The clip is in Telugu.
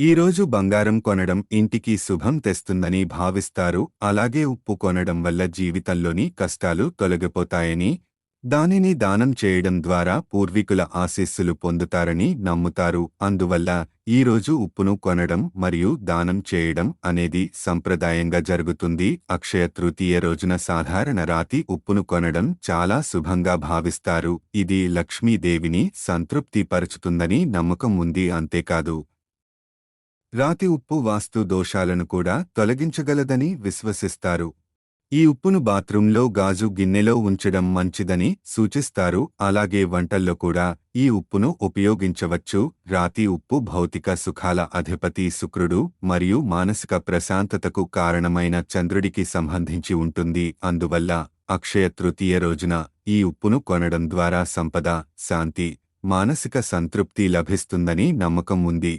ఈరోజు బంగారం కొనడం ఇంటికి శుభం తెస్తుందని భావిస్తారు అలాగే ఉప్పు కొనడం వల్ల జీవితంలోని కష్టాలు తొలగిపోతాయని దానిని దానం చేయడం ద్వారా పూర్వీకుల ఆశీస్సులు పొందుతారని నమ్ముతారు అందువల్ల ఈ రోజు ఉప్పును కొనడం మరియు దానం చేయడం అనేది సంప్రదాయంగా జరుగుతుంది. అక్షయ తృతీయ రోజున సాధారణ రాతి ఉప్పును కొనడం చాలా శుభంగా భావిస్తారు ఇది లక్ష్మీదేవిని సంతృప్తిపరుచుతుందని నమ్మకం ఉంది అంతేకాదు. రాతి ఉప్పు వాస్తు దోషాలను కూడా తొలగించగలదని విశ్వసిస్తారు. ఈ ఉప్పును బాత్రూంలో గాజు గిన్నెలో ఉంచడం మంచిదని సూచిస్తారు. అలాగే వంటల్లో కూడా ఈ ఉప్పును ఉపయోగించవచ్చు. రాతి ఉప్పు భౌతిక సుఖాల అధిపతి శుక్రుడు మరియు మానసిక ప్రశాంతతకు కారణమైన చంద్రుడికి సంబంధించి ఉంటుంది. అందువల్ల అక్షయ తృతీయ రోజున ఈ ఉప్పును కొనడం ద్వారా సంపద శాంతి మానసిక సంతృప్తి లభిస్తుందని నమ్మకం ఉంది.